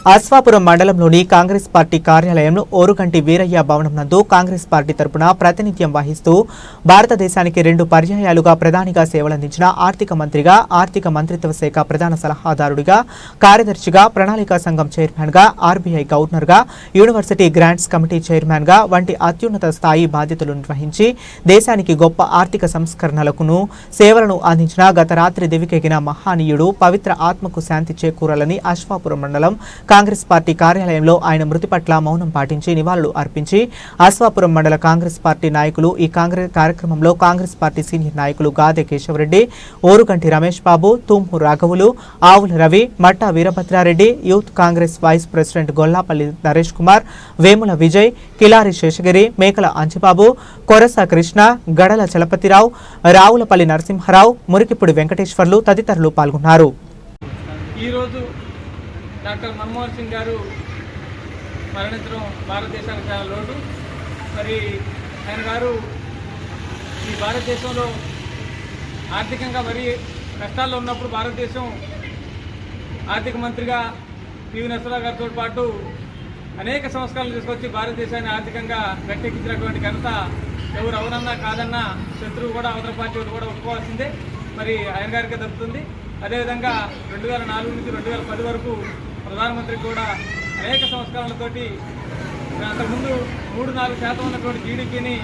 అశ్వాపురం మండలంలోని కాంగ్రెస్ పార్టీ కార్యాలయంలో ఓరుగంటి వీరయ్య భవనం నందు కాంగ్రెస్ పార్టీ తరపున ప్రాతినిధ్యం వహిస్తూ భారతదేశానికి రెండు పర్యాయాలుగా ప్రధానిగా సేవలందించిన ఆర్థిక మంత్రిగా ఆర్థిక మంత్రిత్వ శాఖ ప్రధాన సలహాదారుడిగా కార్యదర్శిగా ప్రణాళికా సంఘం చైర్మన్గా ఆర్బీఐ గవర్నర్గా యూనివర్సిటీ గ్రాంట్స్ కమిటీ చైర్మన్గా వంటి అత్యున్నత స్థాయి బాధ్యతలు నిర్వహించి దేశానికి గొప్ప ఆర్థిక సంస్కరణలకును సేవలను అందించిన గత రాత్రి దివికెగిన మహానీయుడు పవిత్ర ఆత్మకు శాంతి చేకూరాలని అశ్వాపురం మండలం కాంగ్రెస్ పార్టీ కార్యాలయంలో ఆయన మృతి పట్ల మౌనం పాటించి నివాళులు అర్పించి ఆశ్వాపురం మండల కాంగ్రెస్ పార్టీ నాయకులు ఈ కాంగ్రెస్ కార్యక్రమంలో కాంగ్రెస్ పార్టీ సీనియర్ నాయకులు గాదె Keshavareddy Oruganti Ramesh Babu తూంపు రాఘవులు Avula Ravi Matta Veerabhadra Reddy youth Congress vice president Gollapalli Naresh Kumar Vemula Vijay Kilari Seshagiri Mekala Anchibabu Korasa Krishna గడల చలపతిరావు రావులపల్లి నరసింహారావు మురికిపూడి వెంకటేశ్వర్లు తదితరులు పాల్గొన్నారు. ఈరోజు డాక్టర్ మన్మోహన్ సింగ్ గారు మరణించడం భారతదేశానికి చాలా లోటు. మరి ఆయన గారు ఈ భారతదేశంలో ఆర్థికంగా మరీ కష్టాల్లో ఉన్నప్పుడు భారతదేశం ఆర్థిక మంత్రిగా పివి నరసరావు గారితో పాటు అనేక సంస్కరణలు తీసుకొచ్చి భారతదేశాన్ని ఆర్థికంగా గట్టెక్కించినటువంటి ఘనత ఎవరు అవునన్నా కాదన్నా శత్రువు కూడా అవతల పార్టీ కూడా ఒప్పుకోవాల్సిందే. మరి ఆయన గారికి దక్కుతుంది. అదేవిధంగా రెండు వేల నాలుగు నుంచి రెండు వేల పది వరకు ప్రధానమంత్రి కూడా అనేక సంస్కరణలతోటి అంతకుముందు మూడు నాలుగు శాతం ఉన్నటువంటి జీడిపిని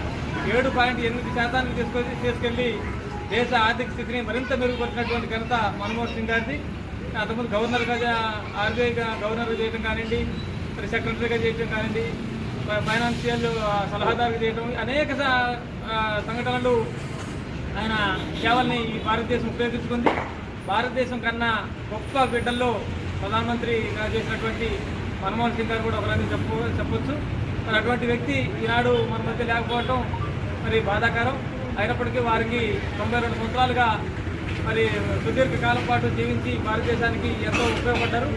ఏడు పాయింట్ ఎనిమిది శాతానికి తీసుకొని తీసుకెళ్ళి దేశ ఆర్థిక స్థితిని మరింత మెరుగుపరిచినటువంటి ఘనత మన్మోహన్ సింగ్ గారిది. అంతకుముందు గవర్నర్గా ఆర్బీఐ గవర్నర్ చేయడం కానివ్వండి మరి సెక్రటరీగా చేయడం కానివ్వండి ఫైనాన్షియల్ సలహాదారుగా చేయడం అనేక సంఘటనలు ఆయన సేవల్ని ఈ భారతదేశం ఉపయోగించుకుంది. భారతదేశం కన్నా గొప్ప బిడ్డల్లో ప్రధానమంత్రి చేసినటువంటి మన్మోహన్ సింగ్ గారు కూడా ఒకరని చెప్పు చెప్పొచ్చు. మరి అటువంటి వ్యక్తి ఈనాడు మన మధ్య లేకపోవటం మరి బాధాకరం. అయినప్పటికీ వారికి తొంభై రెండు సంవత్సరాలుగా మరి సుదీర్ఘ కాలం పాటు జీవించి భారతదేశానికి ఎంతో ఉపయోగపడ్డారు.